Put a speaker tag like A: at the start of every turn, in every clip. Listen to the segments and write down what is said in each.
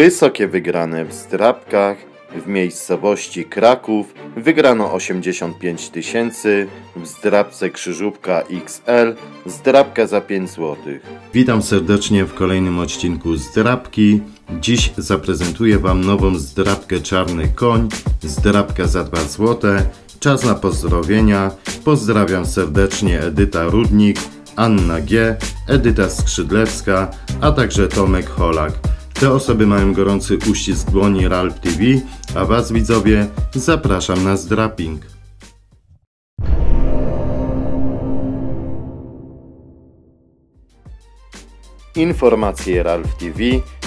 A: Wysokie wygrane w zdrabkach w miejscowości Kraków wygrano 85 tysięcy, w zdrabce Krzyżówka XL zdrabka za 5 zł. Witam serdecznie w kolejnym odcinku zdrabki. Dziś zaprezentuję Wam nową zdrabkę Czarny Koń, zdrabka za 2 zł. Czas na pozdrowienia. Pozdrawiam serdecznie Edyta Rudnik, Anna G., Edyta Skrzydlewska, a także Tomek Holak. Te osoby mają gorący uścisk dłoni Ralp TV, a Was widzowie zapraszam na zdrapping. Informacje Ralf TV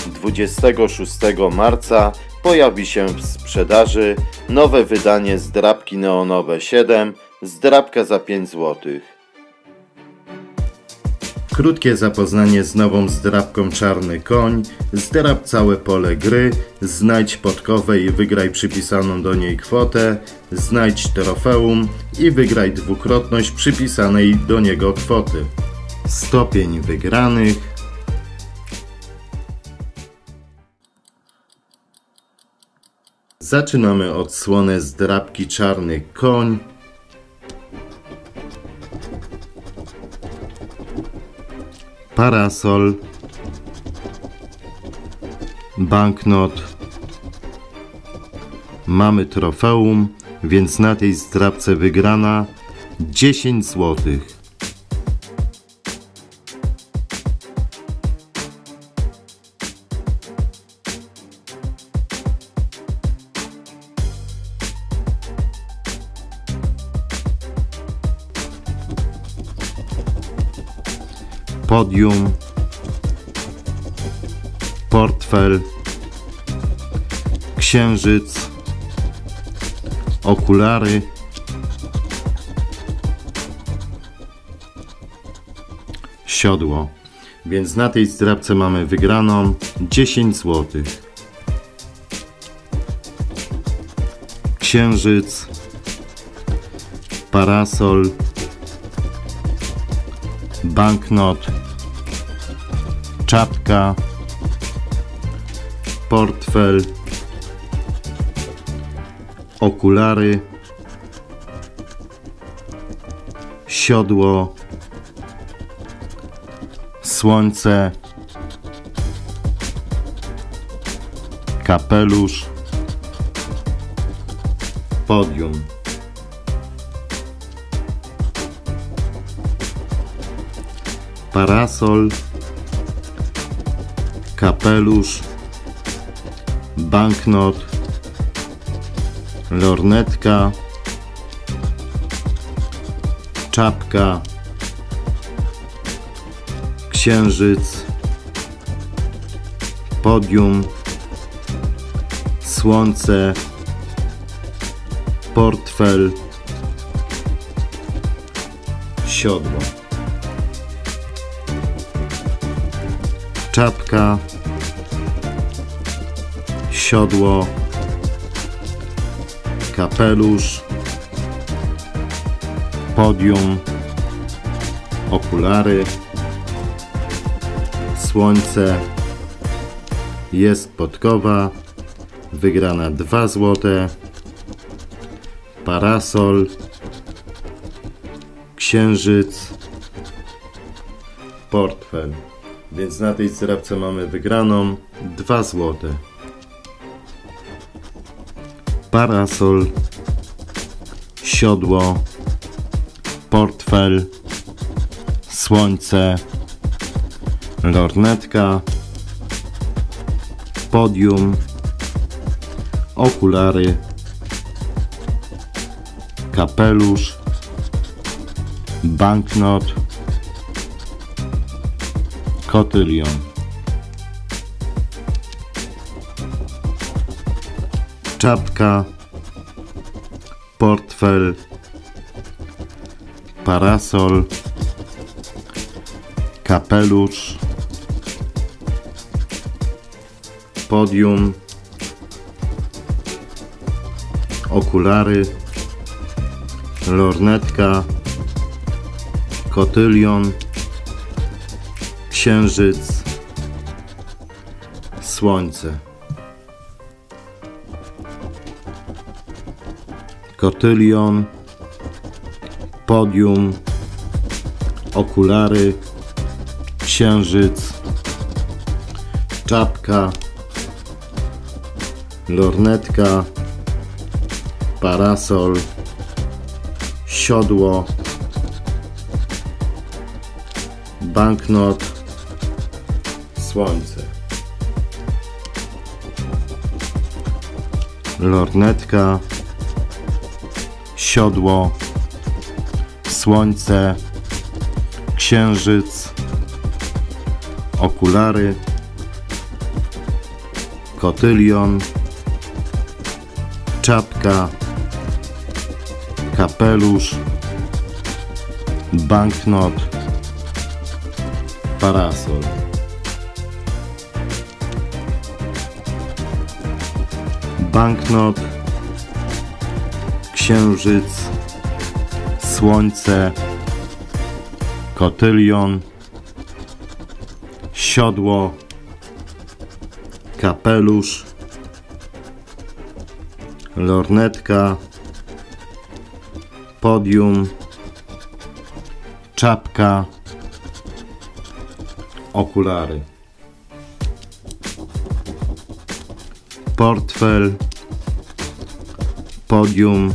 A: 26 marca pojawi się w sprzedaży nowe wydanie zdrabki neonowe 7, zdrabka za 5 złotych. Krótkie zapoznanie z nową zdrabką Czarny Koń. Zdrab całe pole gry. Znajdź podkowę i wygraj przypisaną do niej kwotę. Znajdź trofeum i wygraj dwukrotność przypisanej do niego kwoty. Stopień wygranych. Zaczynamy odsłonę zdrabki Czarny Koń. Parasol, banknot. Mamy trofeum, więc na tej zdrabce wygrana 10 złotych. Podium, portfel, księżyc, okulary, siodło. Więc na tej zdrabce mamy wygraną 10 zł. Księżyc, parasol, banknot, czapka, portfel, okulary, siodło, słońce, kapelusz, podium. Parasol, kapelusz, banknot, lornetka, czapka, księżyc, podium, słońce, portfel, siodło. Czapka, siodło, kapelusz, podium, okulary, słońce, jest podkowa, wygrana 2 złote, parasol, księżyc, portfel. Więc na tej zdrabce mamy wygraną 2 złote. Parasol, siodło, portfel, słońce, lornetka, podium, okulary, kapelusz, banknot, kotylion. czapka, portfel, parasol, kapelusz, podium, okulary, lornetka, kotylion, księżyc, słońce. Kotylion, podium, okulary, księżyc, czapka, lornetka, parasol, siodło, banknot, słońce. Lornetka, siodło, słońce, księżyc, okulary, kotylion, czapka, kapelusz, banknot, parasol. Banknot, księżyc, słońce, kotylion, siodło, kapelusz, lornetka, podium, czapka, okulary. Portfel, podium,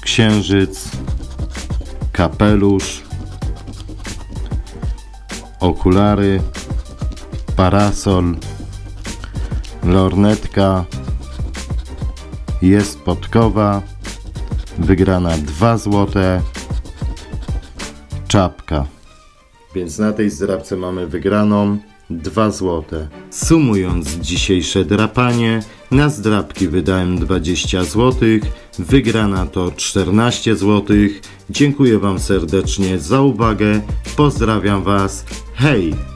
A: księżyc, kapelusz, okulary, parasol, lornetka, jest podkowa, wygrana 2 złote, czapka. Więc na tej zdrabce mamy wygraną 2 złote. Sumując dzisiejsze drapanie, na zdrabki wydałem 20 złotych, wygrana to 14 złotych. Dziękuję Wam serdecznie za uwagę, pozdrawiam Was, hej!